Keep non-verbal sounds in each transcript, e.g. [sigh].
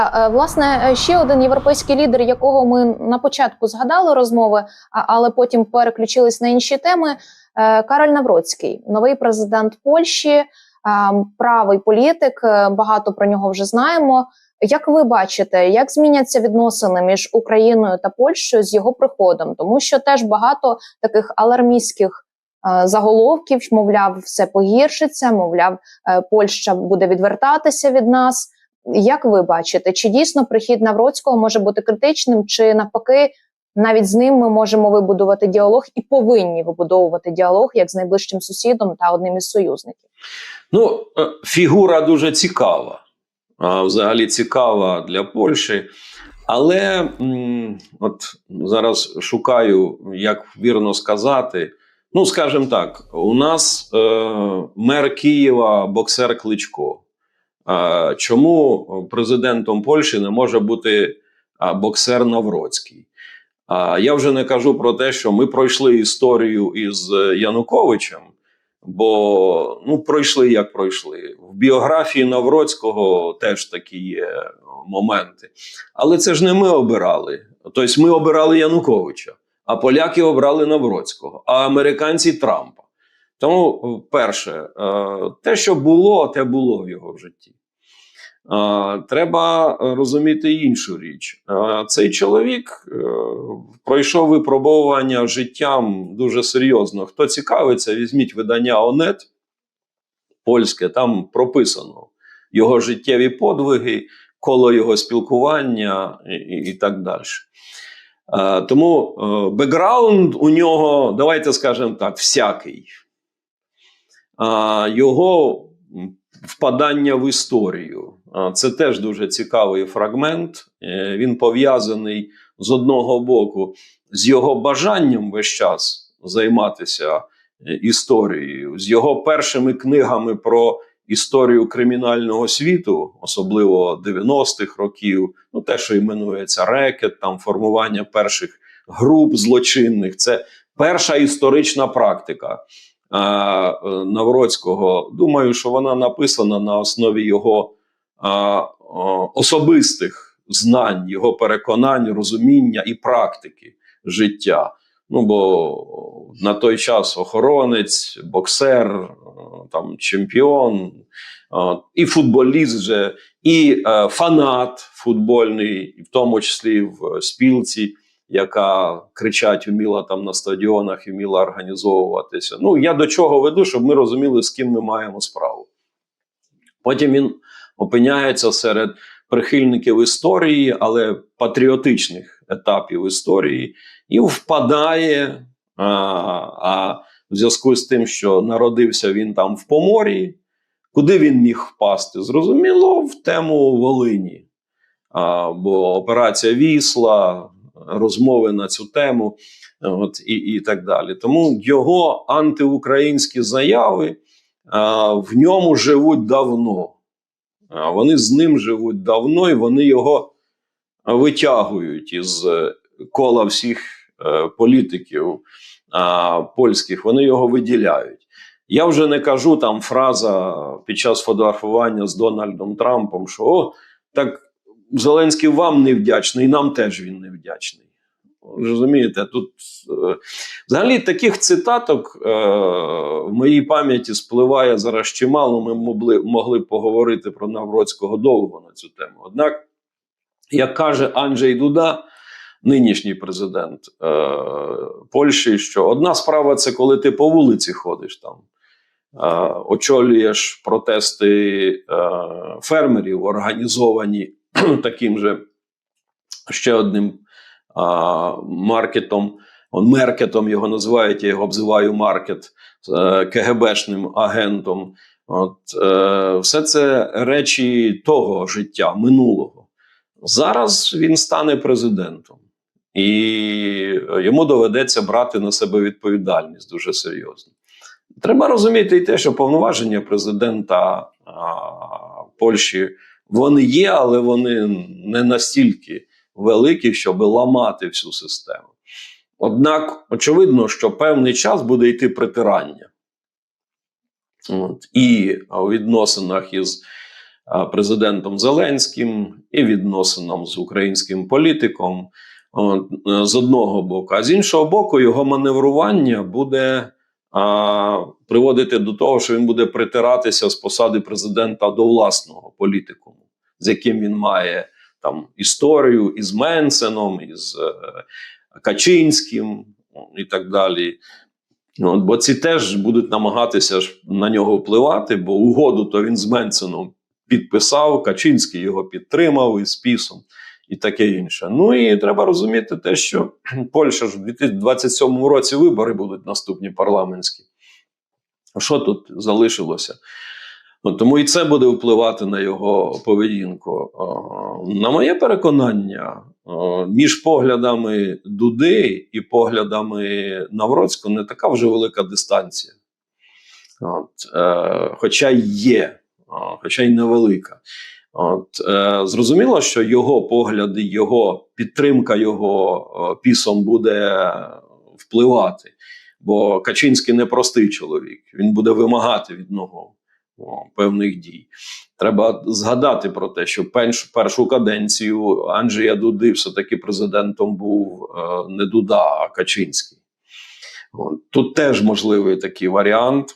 Е, Власне, е, ще один європейський лідер, якого ми на початку згадали розмови, але потім переключились на інші теми. е, Кароль Навроцький, новий президент Польщі, правий політик. Багато про нього вже знаємо. Як ви бачите, як зміняться відносини між Україною та Польщею з його приходом? Тому що теж багато таких алармістських заголовків, мовляв, все погіршиться, мовляв, Польща буде відвертатися від нас. Як ви бачите, чи дійсно прихід Навроцького може бути критичним, чи навпаки, навіть з ним ми можемо вибудувати діалог і повинні вибудовувати діалог як з найближчим сусідом та одним із союзників? Ну, е, фігура дуже цікава. Взагалі цікава для Польщі. Але от зараз шукаю, як вірно сказати. Ну, скажімо так, у нас е, мер Києва боксер Кличко. Чому президентом Польщі не може бути боксер Навроцький? Я вже не кажу про те, що ми пройшли історію із е, Януковичем, бо ну, пройшли як пройшли. В біографії Навроцького теж такі є моменти. Але це ж не ми обирали. Тобто ми обирали Януковича, а поляки обрали Навроцького, а американці Трампа. Тому, перше, е, те, що було, те було в його житті. Е, Треба розуміти іншу річ. Е, Цей чоловік е, пройшов випробовування життям дуже серйозно. Хто цікавиться, візьміть видання ОНЕТ польське, там прописано його життєві подвиги, коло його спілкування і, і, так далі. Е, Тому е, бекграунд у нього, давайте скажемо так, всякий. Його впадання в історію. Це теж дуже цікавий фрагмент. Е, Він пов'язаний з одного боку з його бажанням весь час займатися е, історією, з його першими книгами про історію кримінального світу, особливо 90-х років, ну те, що іменується рекет, там формування перших груп злочинних. Це перша історична практика. Е, е, Навроцького. Думаю, що вона написана на основі його е, особистих знань, його переконань, розуміння і практики життя. Ну, бо на той час охоронець, боксер, е, там, чемпіон, е, і футболіст, же, і е, фанат футбольний, в тому числі в спілці яка кричать вміла там на стадіонах і вміла організовуватися. Ну, я до чого веду, щоб ми розуміли, з ким ми маємо справу. Потім він опиняється серед прихильників історії, але патріотичних етапів історії, і впадає. А, а в зв'язку з тим, що народився він там в Поморі, куди він міг впасти? Зрозуміло, в тему Волині. А, бо операція Вісла, розмови на цю тему, от, і, і так далі. Тому його антиукраїнські заяви а, в ньому живуть давно. А, вони з ним живуть давно, і вони його витягують із е, кола всіх е, політиків а, польських, вони його виділяють. Я вже не кажу там фраза під час фотографування з Дональдом Трампом, що о, так Зеленський вам не вдячний, нам теж він не вдячний. Розумієте, тут е, взагалі таких цитаток е, в моїй пам'яті спливає зараз чимало. Ми могли, могли поговорити про Навроцького довго на цю тему. Однак, як каже Анджей Дуда, нинішній президент е, Польщі, що одна справа це коли ти по вулиці ходиш там. е, Очолюєш протести е, фермерів, організовані [clears throat] таким же ще одним а, маркетом, он, меркетом його називають, я його обзиваю маркет е, КГБшним агентом. От, е, все це речі того життя, минулого. Зараз він стане президентом, і йому доведеться брати на себе відповідальність дуже серйозно. Треба розуміти і те, що повноваження президента а, Польщі вони є, але вони не настільки великі, щоб ламати всю систему. Однак, очевидно, що певний час буде йти притирання. От. І у відносинах із президентом Зеленським і відносинам з українським політиком. От, е, з одного боку, а з іншого боку, його маневрування буде а, приводити до того, що він буде притиратися з посади президента до власного політикуму, з яким він має там історію із Менсеном, із е, Качинським і так далі. Ну, бо ці теж будуть намагатися на нього впливати, бо угоду то він з Менсеном підписав, Качинський його підтримав із пісом і таке інше. Ну і треба розуміти те, що [clears throat] Польща ж у 2027 році вибори будуть наступні парламентські. Що тут залишилося? Ну, тому і це буде впливати на його поведінку. На моє переконання, між поглядами Дуди і поглядами Навроцького не така вже велика дистанція. От, е, хоча є, хоча й невелика. От, е, зрозуміло, що його погляди, його підтримка його пісом буде впливати. Бо Качинський непростий чоловік, він буде вимагати від нього певних дій. Треба згадати про те, що перш, першу каденцію Анджея Дуди все-таки президентом був е, не Дуда, а Качинський. Тут теж можливий такий варіант,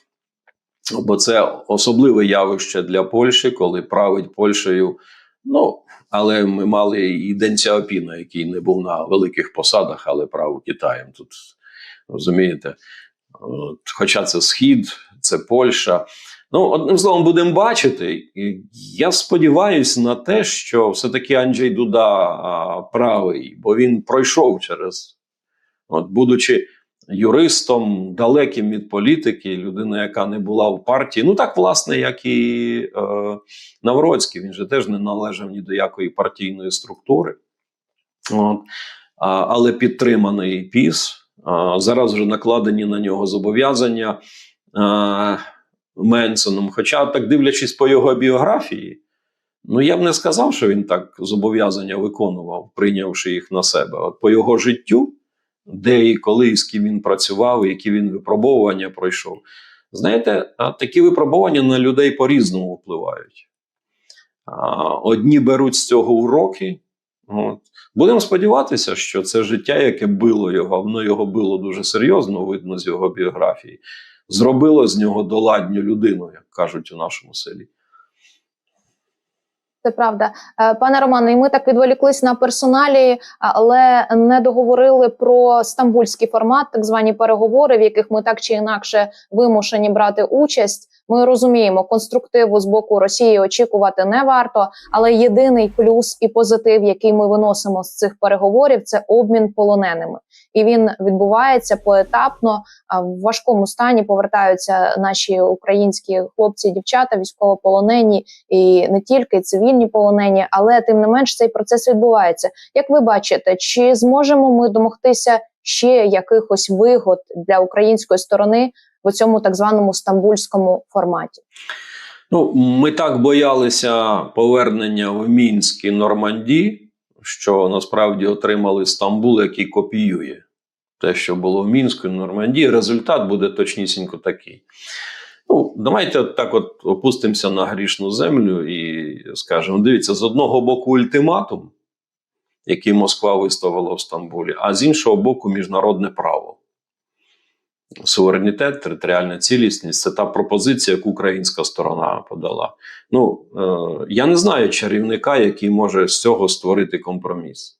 бо це особливе явище для Польщі, коли править Польщею. Ну, але ми мали і Ден Сяопіна, який не був на великих посадах, але правив Китаєм. Тут розумієте, От, хоча це Схід, це Польща. Ну, одним словом, будемо бачити. Я сподіваюся на те, що все-таки Анджей Дуда правий, бо він пройшов через, от, будучи юристом, далеким від політики, людина, яка не була в партії. Ну так, власне, як і е, Навроцький, він же теж не належав ні до якої партійної структури. От, а, але підтриманий піс. А, зараз вже накладені на нього зобов'язання. А, Менсоном. Хоча, так дивлячись по його біографії, ну я б не сказав, що він так зобов'язання виконував, прийнявши їх на себе. От по його життю, де і коли, і з ким він працював, які він випробовування пройшов. Знаєте, такі випробування на людей по-різному впливають. Одні беруть з цього уроки. От. Будемо сподіватися, що це життя, яке било його, воно його било дуже серйозно, видно з його біографії зробило з нього доладню людину, як кажуть у нашому селі. Це правда, Е, пане Романе. І ми так відволіклись на персоналі, але не договорили про стамбульський формат, так звані переговори, в яких ми так чи інакше вимушені брати участь. Ми розуміємо, конструктиву з боку Росії очікувати не варто, але єдиний плюс і позитив, який ми виносимо з цих переговорів, це обмін полоненими, і він відбувається поетапно. В важкому стані повертаються наші українські хлопці, дівчата, військовополонені і не тільки цивільні полонені, але тим не менш цей процес відбувається. Як ви бачите, чи зможемо ми домогтися ще якихось вигод для української сторони в цьому так званому стамбульському форматі? Ну, ми так боялися повернення в Мінськ і Норманді, що насправді отримали Стамбул, який копіює те, що було в Мінську і Нормандії. Результат буде точнісінько такий. Ну, давайте так от опустимося на грішну землю і скажемо: дивіться, з одного боку ультиматум, який Москва виставила в Стамбулі, а з іншого боку, міжнародне право. Суверенітет, територіальна цілісність це та пропозиція, яку українська сторона подала. Ну, е, я не знаю чарівника, який може з цього створити компроміс.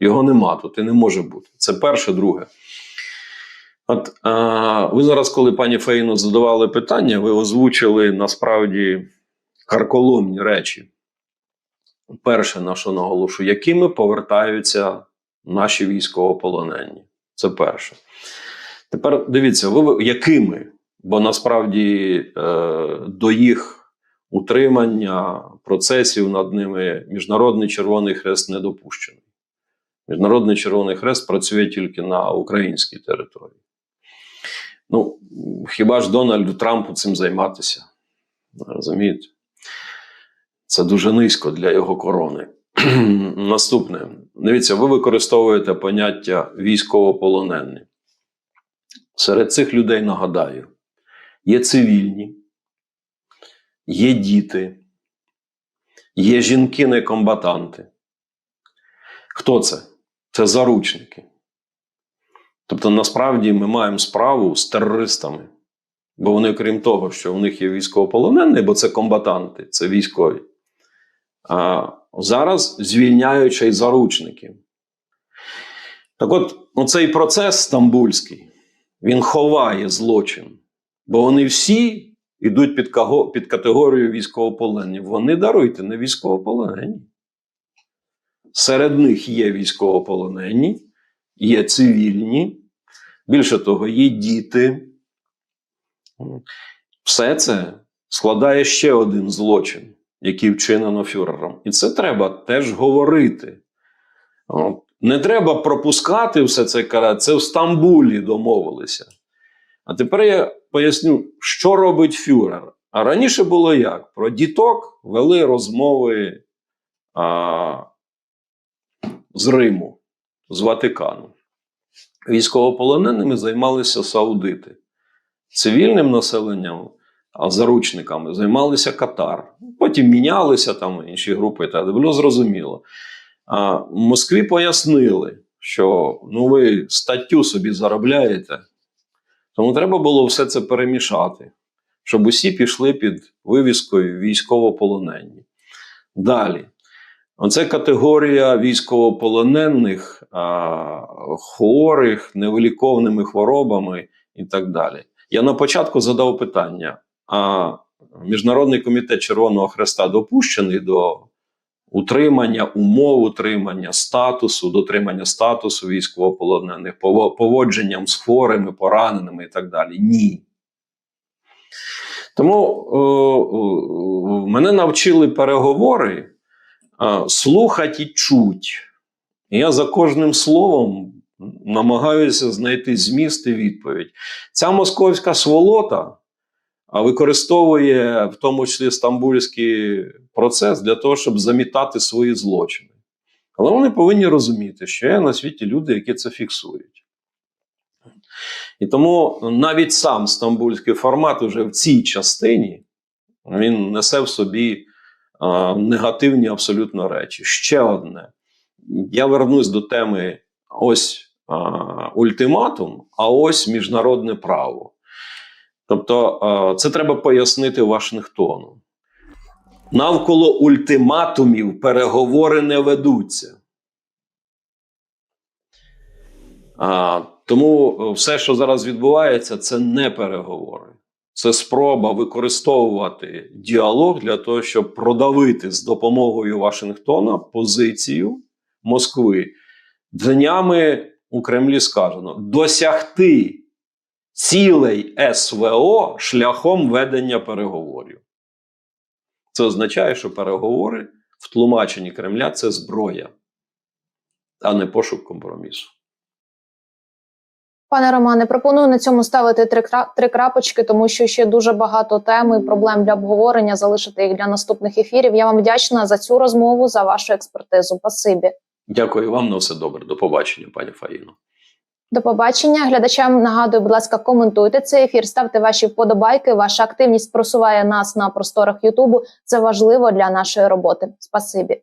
Його нема тут і не може бути. Це перше, друге. От е, ви зараз, коли пані Фейну задавали питання, ви озвучили насправді карколомні речі. Перше, на що наголошую, якими повертаються наші військовополонені. Це перше. Тепер дивіться, ви якими? Бо насправді е, до їх утримання процесів над ними Міжнародний Червоний Хрест не допущений. Міжнародний Червоний Хрест працює тільки на українській території. Ну, хіба ж Дональду Трампу цим займатися? Розумієте? Це дуже низько для його корони. [clears throat] Наступне. Дивіться, ви використовуєте поняття військовополонений. Серед цих людей нагадаю: є цивільні, є діти, Є жінки-некомбатанти. Хто це? Це заручники. Тобто, насправді ми маємо справу з терористами. Бо вони, крім того, що в них є військовополонені, бо це комбатанти, це військові. Зараз звільняють ще заручників. Так от, оцей процес стамбульський, він ховає злочин. Бо вони всі йдуть під, каго- під категорію військовополонені. Вони даруйте не військовополонені. Серед них є військовополонені, є цивільні, більше того, є діти. Все це складає ще один злочин, який вчинено фюрером. І це треба теж говорити. Не треба пропускати все це карати. Це в Стамбулі домовилися. А тепер я поясню, що робить фюрер. А раніше було як? Про діток вели розмови а, з Риму, з Ватикану. Військовополоненими займалися саудити, цивільним населенням, заручниками займалися Катар. Потім мінялися там інші групи, та було зрозуміло. А в Москві пояснили, що ну ви статтю собі заробляєте, тому треба було все це перемішати, щоб усі пішли під вивіскою військовополонені. Далі. Оце категорія військовополонених, а, хворих, невиліковними хворобами і так далі. Я на початку задав питання: а Міжнародний комітет Червоного Хреста допущений до утримання, умов утримання, статусу, дотримання статусу військовополонених, пово- поводженням з хворими, пораненими і так далі. Ні. Тому о, о, мене навчили переговори а, слухати і чуть. Я за кожним словом намагаюся знайти зміст і відповідь. Ця московська сволота використовує в тому числі стамбульський процес для того, щоб замітати свої злочини. Але вони повинні розуміти, що є на світі люди, які це фіксують. І тому навіть сам стамбульський формат уже в цій частині він несе в собі а, негативні абсолютно речі. Ще одне. Я вернусь до теми ось а, ультиматум, а ось міжнародне право. Тобто, е, це треба пояснити Вашингтону. Навколо ультиматумів переговори не ведуться. А, тому е, все, що зараз відбувається, це не переговори. Це спроба використовувати діалог для того, щоб продавити з допомогою Вашингтона позицію Москви. Днями у Кремлі сказано досягти цілей СВО шляхом ведення переговорів. Це означає, що переговори в тлумаченні Кремля це зброя, а не пошук компромісу. Пане Романе, пропоную на цьому ставити три, три крапочки, тому що ще дуже багато тем і проблем для обговорення. Залишити їх для наступних ефірів. Я вам вдячна за цю розмову, за вашу експертизу. Спасибі. Дякую вам на все добре. До побачення, пані Фаїно. До побачення. Глядачам нагадую, будь ласка, коментуйте цей ефір, ставте ваші вподобайки. Ваша активність просуває нас на просторах Ютубу. Це важливо для нашої роботи. Спасибі.